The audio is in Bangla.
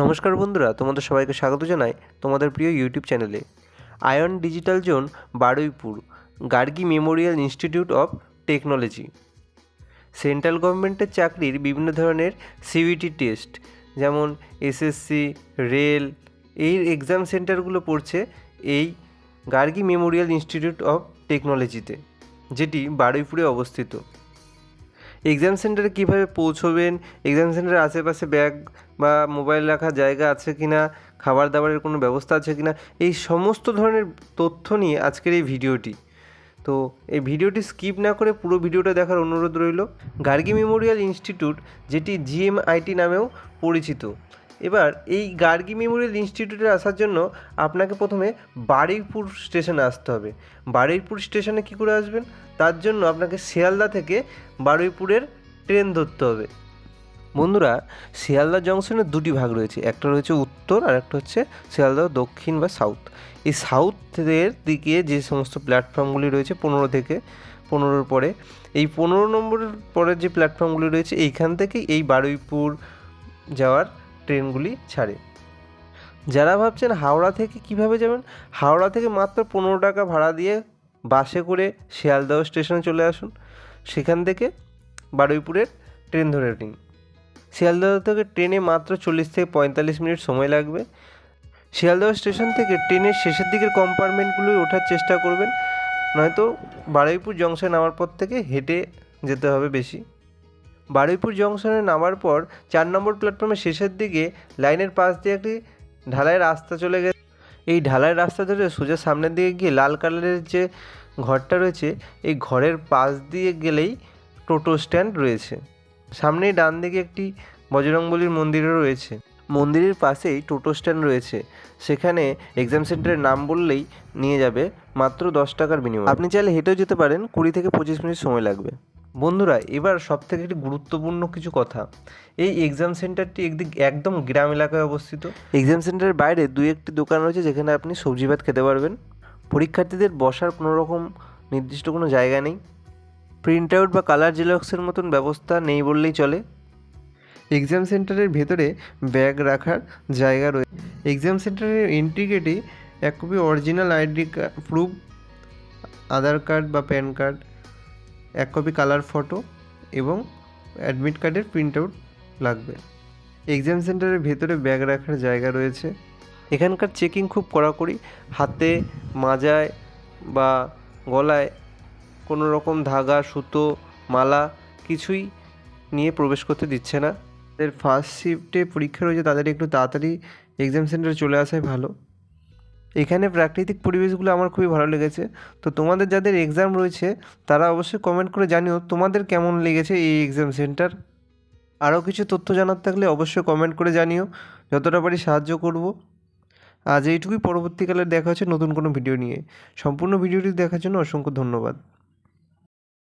নমস্কার বন্ধুরা, তোমাদের সবাইকে স্বাগত জানাই তোমাদের প্রিয় ইউটিউব চ্যানেলে Ayan digital zone Baruipur, Gargi memorial institute of technology. Central গভর্নমেন্টের চাকরির বিভিন্ন ধরনের সিবিটি টেস্ট যেমন এসএসসি রেল এই এক্সাম সেন্টারগুলো পড়ছে এই গার্গী মেমোরিয়াল ইনস্টিটিউট অফ টেকনোলজিতে, যেটি বারুইপুরে অবস্থিত। এক্সাম সেন্টারে কীভাবে পৌঁছবেন? এক্সাম সেন্টারের আশেপাশে ব্যাগ বা মোবাইল রাখার জায়গা আছে কি না খাবার দাবারের কোনো ব্যবস্থা আছে কি না এই সমস্ত ধরনের তথ্য নিয়ে আজকের এই ভিডিওটি। তো এই ভিডিওটি স্কিপ না করে পুরো ভিডিওটা দেখার অনুরোধ রইল। গার্গী মেমোরিয়াল ইনস্টিটিউট, যেটি জিএমআইটি নামেও পরিচিত। এবার এই গার্গী মেমোরিয়াল ইনস্টিটিউটে আসার জন্য আপনাকে প্রথমে বারুইপুর স্টেশনে আসতে হবে। বারুইপুর স্টেশনে কী করে আসবেন? তার জন্য আপনাকে শিয়ালদা থেকে বারুইপুরের ট্রেন ধরতে হবে। বন্ধুরা, শিয়ালদা জংশনের দুটি ভাগ রয়েছে, একটা রয়েছে উত্তর আর একটা হচ্ছে শিয়ালদা দক্ষিণ বা সাউথ এই সাউথের দিকে যে সমস্ত প্ল্যাটফর্মগুলি রয়েছে, পনেরো থেকে পনেরোর পরে, এই পনেরো নম্বরের পরের যে প্ল্যাটফর্মগুলি রয়েছে, এইখান থেকে এই বারুইপুর যাওয়ার ট্রেনগুলি ছাড়ে। যারা ভাবছেন হাওড়া থেকে কীভাবে যাবেন, হাওড়া থেকে মাত্র পনেরো টাকা ভাড়া দিয়ে বাসে করে শিয়ালদহ স্টেশনে চলে আসুন। সেখান থেকে বারুইপুরের ট্রেন ধরে নিন। শিয়ালদহ থেকে ট্রেনে মাত্র চল্লিশ থেকে পঁয়তাল্লিশ মিনিট সময় লাগবে। শিয়ালদহ স্টেশন থেকে ট্রেনের শেষের দিকের কম্পার্টমেন্টগুলোই ওঠার চেষ্টা করবেন, নয়তো বারুইপুর জংশন নামার পর থেকে হেঁটে যেতে হবে বেশি। বারুইপুর জংশনে নামার পর চার নম্বর প্ল্যাটফর্মের শেষের দিকে লাইনের পাশ দিয়ে একটি ঢালাই রাস্তা চলে গেছে। এই ঢালাই রাস্তা ধরে সোজা সামনের দিকে গিয়ে লাল কালারের যে ঘরটা রয়েছে, এই ঘরের পাশ দিয়ে গেলেই টোটো স্ট্যান্ড রয়েছে। সামনেই ডান দিকে একটি বজরংবলীর মন্দিরও রয়েছে। মন্দিরের পাশেই টোটো স্ট্যান্ড রয়েছে। সেখানে এক্সাম সেন্টারের নাম বললেই নিয়ে যাবে মাত্র দশ টাকার বিনিময়ে। আপনি চাইলে হেঁটেও যেতে পারেন, কুড়ি থেকে পঁচিশ মিনিট সময় লাগবে। বন্ধুরা এবার সব থেকে একটি গুরুত্বপূর্ণ কিছু কথা। এই এক্সাম সেন্টারটি একদিক একদম গ্রাম এলাকায় অবস্থিত। এক্সাম সেন্টারের বাইরে দুই একটি দোকান রয়েছে যেখানে আপনি সবজি ভাত খেতে পারবেন। পরীক্ষার্থীদের বসার কোনো রকম নির্দিষ্ট কোনো জায়গা নেই। প্রিন্ট আউট বা কালার জেরক্সের মতন ব্যবস্থা নেই বললেই চলে। এক্সাম সেন্টারের ভেতরে ব্যাগ রাখার জায়গা রয়েছে এক্সাম সেন্টারের এন্ট্রি গেটে এক copy original ID proof Aadhaar card বা প্যান কার্ড এক কপি কালার ফটো এবং অ্যাডমিট কার্ডের প্রিন্ট আউট লাগবে। এক্সাম সেন্টারের ভেতরে ব্যাগ রাখার জায়গা রয়েছে। এখানকার চেকিং খুব কড়াকড়ি, হাতে, মাজায় বা গলায় কোনো রকম ধাগা, সুতো, মালা কিছুই নিয়ে প্রবেশ করতে দিচ্ছে না। তাদের ফার্স্ট শিফটে পরীক্ষা রয়েছে, তাদের একটু তাড়াতাড়ি এক্সাম সেন্টারে চলে আসাই ভালো। এখানে প্রাকৃতিক পরিবেশগুলো আমার খুবই ভালো লেগেছে। তো তোমাদের যাদের এক্সাম রয়েছে, তারা অবশ্যই কমেন্ট করে জানিও, তোমাদের কেমন লেগেছে এই এক্সাম সেন্টার আরও কিছু তথ্য জানার থাকলে অবশ্যই কমেন্ট করে জানিও, যতটা পারি সাহায্য করব। আজ এইটুকুই, পরবর্তীকালে দেখা হচ্ছে নতুন কোনো ভিডিও নিয়ে। সম্পূর্ণ ভিডিওটি দেখার জন্য অসংখ্য ধন্যবাদ।